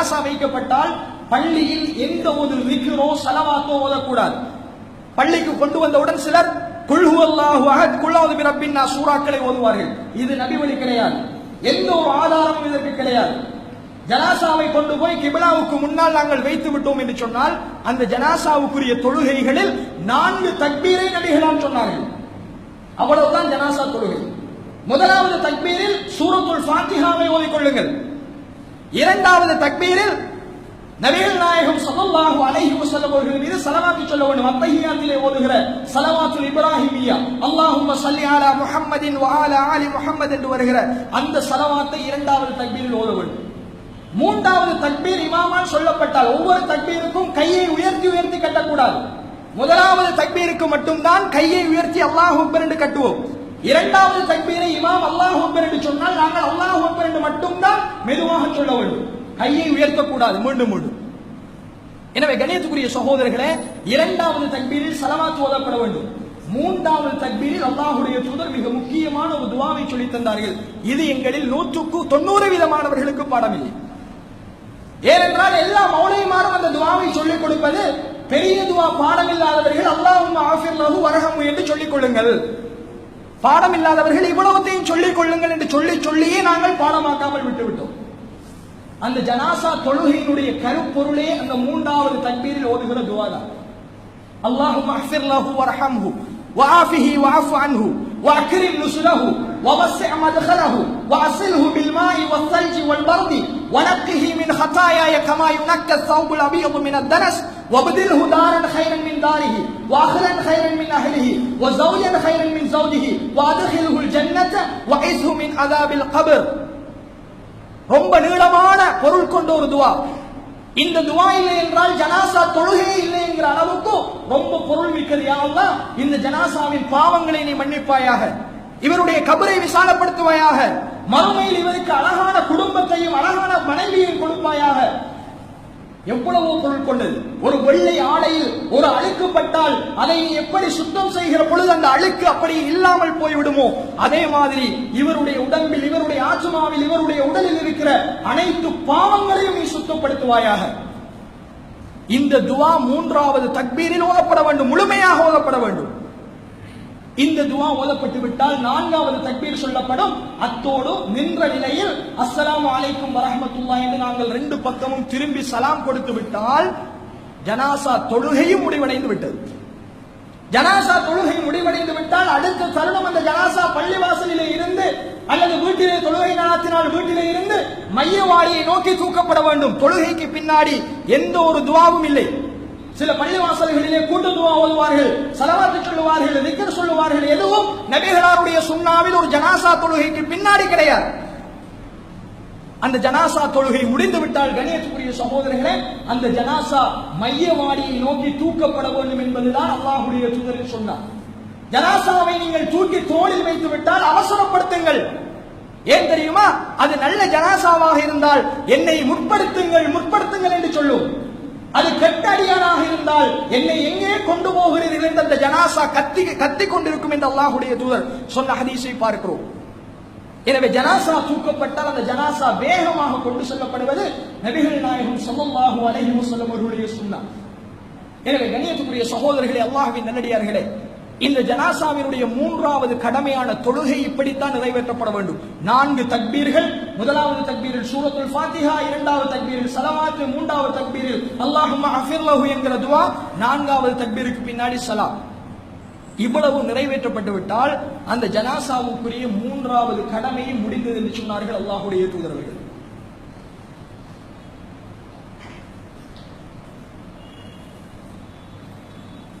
மதரசா வைக்கப்பட்டால் பள்ளியில் எந்த ஒரு விக்கிரோ சலவாத்தோ ஓதக்கூடாது. பள்ளிக்கு கொண்டு வந்தவுடன் சிலர் குல்ஹு அல்லாஹு அஹத் குல்லாவது சூறாக்களை ஓதுவார்கள். இது நபி வழி கிடையாது. எந்த ஒரு ஆதாரமும் இதற்கு கிடையாது. ஜனாசாவை கொண்டு போய் கிபிலாவுக்கு முன்னால் நாங்கள் வைத்து விட்டோம் என்று சொன்னால் அந்த ஜனாசாவுக்குரிய தொழுகைகளில் நான்கு தக்பீரை நபிகளால் சொன்னார்கள். அவ்வளவுதான் ஜனாசா தொழுகை. முதலாவது தக்பீரில் சூரத்துல் ஃபாத்திஹாவை ஓதிக்கொள்ளுங்கள் இரண்டாவது தக்பீரில் நபிகள் நாயகம் ஸல்லல்லாஹு அலைஹி வஸல்லம் அவர்கள் மீது ஸலவாத்து சொல்ல வேண்டும். அத்தஹியாத்திலே ஓதுகிற ஸலவாத்துல் இப்ராஹிமியா. அல்லாஹும்ம ஸல்லி அலா முஹம்மதின் வ அலா ஆலி முஹம்மத் என்று வருகிற அந்த ஸலவாத்தை இரண்டாவது தக்பீரில் ஓத வேண்டும். மூன்றாவது தக்பீர் இமாமால் சொல்லப்பட்டால் ஒவ்வொரு தக்பீருக்கும் கையை உயர்த்தி உயர்த்தி கட்டக்கூடாது. முதலாவது தக்பீருக்கு மட்டும்தான் கையை உயர்த்தி அல்லாஹ் அக்பர் என்று கட்டுவோம். இரண்டாவது தக்பீரை இமாம் அல்லாஹ் அக்பர் என்று சொன்னால் நாங்கள் அல்லாஹ் அக்பர் என்று மட்டும்தான் மெதுவாக சொல்ல வேண்டும். கையை உயர்த்தக்கூடாது மீண்டும் மீண்டும். எனவே கணியத்துக்குரிய சகோதரர்களே இரண்டாவது தக்பீரில் சலவாத் ஓதப்பட வேண்டும். மூன்றாவது தக்பீரில் அல்லாஹுடைய தூதர் மிக முக்கியமான ஒரு துவாவை சொல்லித் தந்தார்கள். இது எங்களில் நூற்றுக்கு தொண்ணூறு விதமானவர்களுக்கு பாடமில்லை. ஏனென்றால் எல்லா மௌலையுமாரும் அந்த துவாவை சொல்லிக் கொடுப்பது பெரிய துவா பாடமில்லாதவர்கள் அல்லாஹும் ஆஃபிர் லஹு வரகம் என்று சொல்லிக் கொள்ளுங்கள். பாடம் இல்லாதவர்கள் இவ்வளவுத்தையும் சொல்லிக் கொள்ளுங்கள் என்று சொல்லி சொல்லியே நாங்கள் பாடமாக்காமல் விட்டுவிட்டோம். அந்த ஜனாசா தொழுகையினுடைய கருப்பொருளே அந்த மூன்றாவது தக்பீரில் ஓதுகிற துவாதான் அல்லாஹு மஹ்ஃபிர் லஹு வர்ஹம்ஹு வஆஃபிஹி வஅஃபு அன்ஹு வஅக்ரிம் நுசுலஹு வவஸ்ஸி மத்கலஹு வஅஸ்லஹு பில் மாஇ வல் தல்ஜி வல் பர்தி ونقه من خطاياي كما ينقى الثوب الابيض من الدنس وابدله دارا خيرا من داره واهلا خيرا من اهله وزوجا خيرا من زوجه وادخله الجنه وعزه من عذاب القبر ரொம்ப நீளமான பொருள் கொண்ட ஒரு துவா இந்த துவா இல்லை என்றால் ஜனாசா தொழுகை இல்லை என்கிற அளவுக்கு ரொம்ப பொருள் மிக்கது யா அல்லாஹ் இந்த ஜனாசாவின் பாவங்களை நீ மன்னிப்பாயாக இவருடைய கபரை விசாலப்படுத்துவாயாக. மறுமையில் இவருக்கு அழகான குடும்பத்தையும் அழகான மனைவியையும் கொடுப்பாயாக. எவ்வளவோ பொருள் கொண்டது. ஒரு வெள்ளை ஆடையில் ஒரு அழுக்கு பட்டால் அதை எப்படி சுத்தம் செய்கிற பொழுது அந்த அழுக்கு அப்படி இல்லாமல் போய்விடுமோ? அதே மாதிரி இவருடைய உடம்பில் இவருடைய ஆத்மாவில் இவருடைய உடலில் இருக்கிற அனைத்து பாவங்களையும் நீ சுத்தப்படுத்துவாயாக. இந்த துவா மூன்றாவது தக்பீரில் ஓதப்பட வேண்டும் முழுமையாக ஓதப்பட வேண்டும். இந்த துவா ஓதப்பட்டு விட்டால் நான்காவது தக்பீர் சொல்லப்படும். அத்தோடு நின்ற நிலையில் அஸ்ஸலாம் அலைக்கும் வரஹ்மத்துல்லாஹ் என்று நாங்கள் ரெண்டு பக்கமும் திரும்பி சலாம் கொடுத்து விட்டால் ஜனாசா தொழுகையும் முடிவடைந்து விட்டது. ஜனாசா தொழுகை முடிவடைந்து விட்டால் அடுத்த தருணம் அந்த ஜனாசா பள்ளிவாசலிலே இருந்து அல்லது வீட்டிலே தொழுகை நடத்தினால் வீட்டிலே இருந்து மையவாளியை நோக்கி தூக்கப்பட வேண்டும். தொழுகைக்கு பின்னாடி எந்த ஒரு துவாவும் இல்லை. சில பள்ளிவாசல்களிலே கூட்டு துவா ஓதுவார்கள் சலவாத்து சொல்லுவார்கள் திக்கர் சொல்லுவார்கள் எதுவும் நபிகளாருடைய சுண்ணாவில் ஒரு ஜனாசா தொழுகைக்கு பின்னாடி கிடையாது. அந்த ஜனாசா தொழுகை முடிந்து விட்டால் கணியத்துக்குரிய சகோதரர்களே அந்த ஜனாசா மையவாடியை நோக்கி தூக்கப்பட வேண்டும் என்பதுதான் அல்லாஹுடைய தூதரில் சொன்னார் ஜனாசாவை நீங்கள் தூக்கி தோளில் வைத்து விட்டால் அவசரப்படுத்துங்கள். ஏன் தெரியுமா? அது நல்ல ஜனாசாவாக இருந்தால் என்னை முற்படுத்துங்கள் முற்படுத்துங்கள் என்று சொல்லும். வந்தால் என்னை எங்கே கொண்டு போகிறீர்கள் என்று அந்த ஜனாசா கத்தி கத்தி கொண்டிருக்கும் என்று அல்லாஹுடைய தூதர் சொன்ன ஹதீஸை பார்க்கிறோம். எனவே ஜனாசா தூக்கப்பட்டால் அந்த ஜனாசா வேகமாக கொண்டு செல்லப்படுவது நபிகள் நாயகம் சமமாகும் அலைஹி சொல்லும் அவர்களுடைய சுண்ணா. எனவே கணியத்துக்குரிய சகோதரர்களே அல்லாஹுவின் நல்லடியார்களே இந்த ஜனாசாவினுடைய மூன்றாவது கடமையான தொழுகை இப்படித்தான் நிறைவேற்றப்பட வேண்டும். நான்கு தக்பீர்கள். முதலாவது தக்பீரில் சூரத்துல் ஃபாத்திஹா இரண்டாவது தக்பீரில் சலவாத்து மூன்றாவது தக்பீரில் அல்லாஹுமா அஃபிர்லஹு என்கிற துவா நான்காவது தக்பீருக்கு பின்னாடி சலாம். இவ்வளவு நிறைவேற்றப்பட்டு விட்டால் அந்த ஜனாசாவுக்குரிய மூன்றாவது கடமையும் முடிந்தது என்று சொன்னார்கள் அல்லாஹுடைய தூதரவர்கள்.